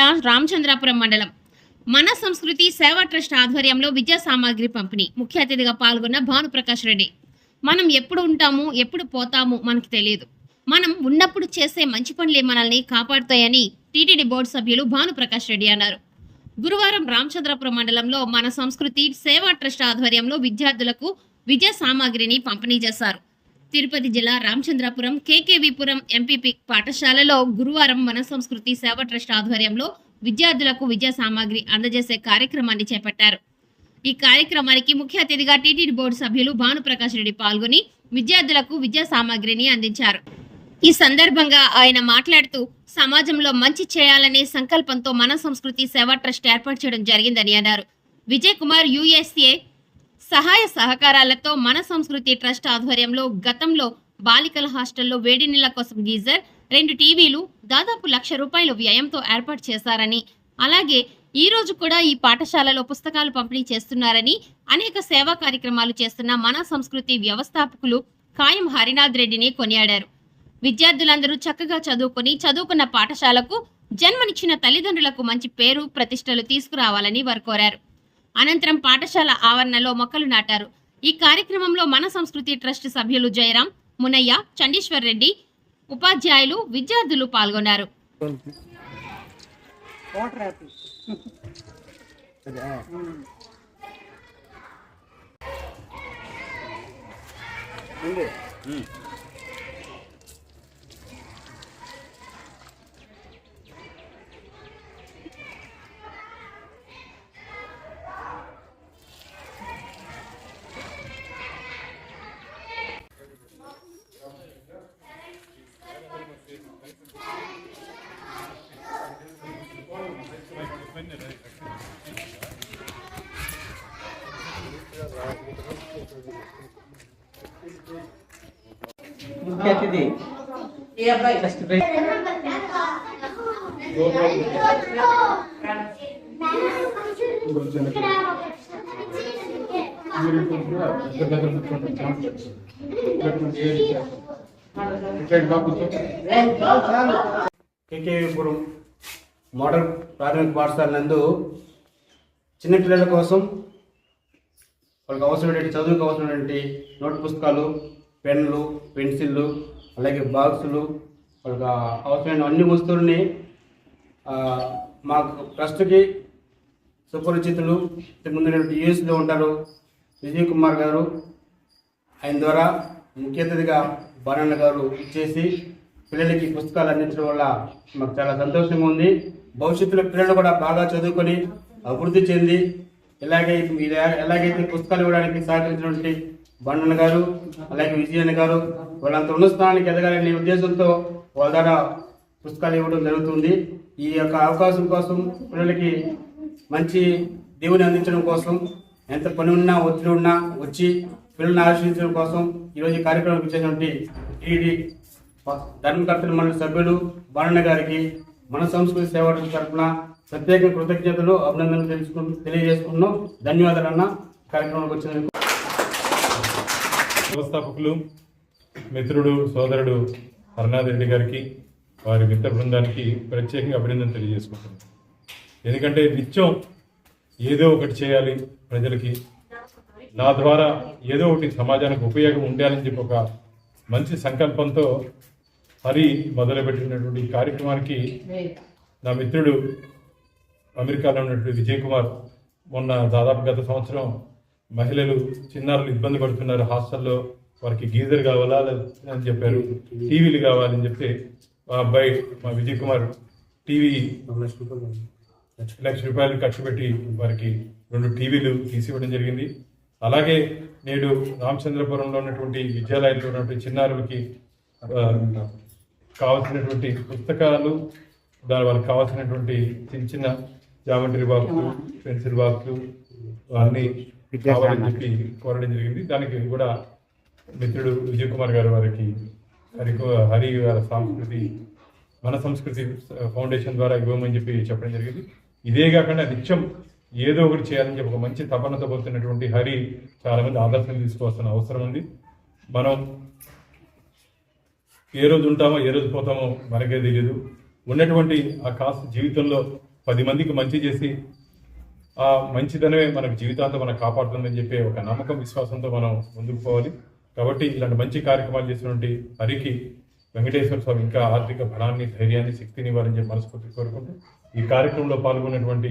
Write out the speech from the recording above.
జిల్లా రామచంద్రాపురం మండలం. మన సంస్కృతి సేవా ట్రస్ట్ ఆధ్వర్యంలో విద్యా సామాగ్రి పంపిణీ. ముఖ్య అతిథిగా పాల్గొన్న భానుప్రకాష్ రెడ్డి. మనం ఎప్పుడు ఉంటాము ఎప్పుడు పోతాము మనకు తెలియదు. మనం ఉన్నప్పుడు చేసే మంచి పనులే మనల్ని కాపాడుతాయని టీటీడీ బోర్డు సభ్యులు భానుప్రకాష్ రెడ్డి అన్నారు. గురువారం రామచంద్రాపురం మండలంలో మన సంస్కృతి సేవా ట్రస్ట్ ఆధ్వర్యంలో విద్యార్థులకు విద్యా సామాగ్రిని పంపిణీ చేశారు. తిరుపతి జిల్లా రామచంద్రపురం కేకేవిపురం ఎంపీపీ పాఠశాలలో గురువారం మన సంస్కృతి సేవ ట్రస్ట్ ఆధ్వర్యంలో విద్యార్థులకు విద్యా సామాగ్రి అందజేసే కార్యక్రమాన్ని చేపట్టారు. ఈ కార్యక్రమానికి ముఖ్య అతిథిగా టీటీడీ బోర్డు సభ్యులు భానుప్రకాష్ రెడ్డి పాల్గొని విద్యార్థులకు విద్యా సామాగ్రిని అందించారు. ఈ సందర్భంగా ఆయన మాట్లాడుతూ సమాజంలో మంచి చేయాలనే సంకల్పంతో మన సంస్కృతి సేవా ట్రస్ట్ ఏర్పాటు చేయడం జరిగిందని అన్నారు. విజయ్ కుమార్ యుఎస్ఏ సహాయ సహకారాలతో మన సంస్కృతి ట్రస్ట్ ఆధ్వర్యంలో గతంలో బాలికల హాస్టల్లో వేడి నీళ్ళ కోసం గీజర్ రెండు టీవీలు దాదాపు లక్ష రూపాయల వ్యయంతో ఏర్పాటు చేశారని. అలాగే ఈ రోజు కూడా ఈ పాఠశాలలో పుస్తకాలు పంపిణీ చేస్తున్నారని అనేక సేవా కార్యక్రమాలు చేస్తున్న మన సంస్కృతి వ్యవస్థాపకులు కాయం హరినాథ్ రెడ్డిని కొనియాడారు. విద్యార్థులందరూ చక్కగా చదువుకొని చదువుకున్న పాఠశాలకు జన్మనిచ్చిన తల్లిదండ్రులకు మంచి పేరు ప్రతిష్టలు తీసుకురావాలని వారు కోరారు. అనంతరం పాఠశాల ఆవరణలో మొక్కలు నాటారు. ఈ కార్యక్రమంలో మన సంస్కృతి ట్రస్ట్ సభ్యులు జయరాం మునయ్య చండీశ్వర్ రెడ్డి ఉపాధ్యాయులు విద్యార్థులు పాల్గొన్నారు. ముఖ్య అతిథి కేకేపురం మోడల్ ప్రాథమిక పాఠశాల నందు చిన్నపిల్లల కోసం వాళ్ళకి అవసరమైనటువంటి చదువుకు అవసరమైనటువంటి నోట్ పుస్తకాలు పెన్నులు పెన్సిళ్ళు అలాగే బాక్సులు వాళ్ళకి అవసరమైన అన్ని వస్తువులని మాకు ట్రస్ట్కి సుపరిచితులు ముందు యూఎస్లో ఉంటారు విజయ్ కుమార్ గారు ఆయన ద్వారా ముఖ్య అతిథిగా బాలన్న గారు ఇచ్చేసి పిల్లలకి పుస్తకాలు అందించడం వల్ల మాకు చాలా సంతోషంగా ఉంది. భవిష్యత్తులో పిల్లలు కూడా బాగా చదువుకొని అభివృద్ధి చెంది ఇలాగే ఎలాగైతే పుస్తకాలు ఇవ్వడానికి సహకరించినటువంటి బండన్న గారు అలాగే విజయన్న గారు వాళ్ళంత ఉన్న స్థానానికి ఎదగాలనే ఉద్దేశంతో వాళ్ళ ద్వారా పుస్తకాలు ఇవ్వడం జరుగుతుంది. ఈ యొక్క అవకాశం కోసం పిల్లలకి మంచి దేవుని అందించడం కోసం ఎంత పని ఉన్నా ఒత్తిడి ఉన్నా వచ్చి పిల్లల్ని ఆశించడం కోసం ఈరోజు ఈ కార్యక్రమం ఇచ్చేటువంటి టీడీ ధర్మకర్తల మండలి సభ్యులు బాణన్న గారికి మన సంస్కృతి సేవ తరఫున ప్రత్యేక కృతజ్ఞతలు అభినందనలు తెలుసుకుంటూ తెలియజేసుకుంటున్నాం. ధన్యవాదాలు అన్న. కార్యక్రమానికి వచ్చినందుకు వ్యవస్థాపకులు మిత్రుడు సోదరుడు హరనాథ్ రెడ్డి గారికి వారి మిత్ర బృందానికి ప్రత్యేకంగా అభినందన తెలియజేసుకుంటున్నాను. ఎందుకంటే నిత్యం ఏదో ఒకటి చేయాలి ప్రజలకి. నా ద్వారా ఏదో ఒకటి సమాజానికి ఉపయోగం ఉండాలని చెప్పి ఒక మంచి సంకల్పంతో హరి మొదలుపెట్టినటువంటి కార్యక్రమానికి నా మిత్రుడు అమెరికాలో ఉన్నటువంటి విజయ్ కుమార్ మొన్న దాదాపు గత సంవత్సరం మహిళలు చిన్నారులు ఇబ్బంది పడుతున్నారు. హాస్టల్లో వారికి గీజర్ కావాలా? అని చెప్పారు. టీవీలు కావాలని చెప్తే మా అబ్బాయి మా విజయ్ కుమార్ టీవీ లక్ష రూపాయలు ఖర్చు పెట్టి వారికి రెండు టీవీలు తీసివ్వడం జరిగింది. అలాగే నేడు రామచంద్రపురంలో ఉన్నటువంటి విద్యాలయాల్లో ఉన్నటువంటి చిన్నారులకి కావాల్సినటువంటి పుస్తకాలు దాని వాళ్ళకి కావాల్సినటువంటి చిన్న చిన్న జామెట్రీ బాక్స్ పెన్సిల్ బాక్సులు అన్నీ కావాలని చెప్పి కోరడం జరిగింది. దానికి కూడా మిత్రుడు విజయ్ కుమార్ గారు వారికి హరి హరి గారి సంస్కృతి మన సంస్కృతి ఫౌండేషన్ ద్వారా ఇవ్వమని చెప్పి చెప్పడం జరిగింది. ఇదే కాకుండా నిత్యం ఏదో ఒకటి చేయాలని చెప్పి ఒక మంచి తపనతో పోతున్నటువంటి హరి చాలా మంది ఆదర్శం తీసుకోవాల్సిన అవసరం ఉంది. మనం ఏ రోజు ఉంటామో ఏ రోజు పోతామో మనకే తెలియదు ఉన్నటువంటి ఆ కాస్త జీవితంలో పది మందికి మంచి చేసి ఆ మంచిదనే మనకు జీవితాంతం మనం కాపాడుతుందని చెప్పే ఒక నమ్మకం విశ్వాసంతో మనం ముందుకు పోవాలి. కాబట్టి ఇలాంటి మంచి కార్యక్రమాలు చేసినటువంటి హరికి వెంకటేశ్వర స్వామి ఇంకా ఆర్థిక బలాన్ని ధైర్యాన్ని శక్తిని ఇవ్వాలని చెప్పి మనస్ఫూర్తి కోరుకుంటూ ఈ కార్యక్రమంలో పాల్గొన్నటువంటి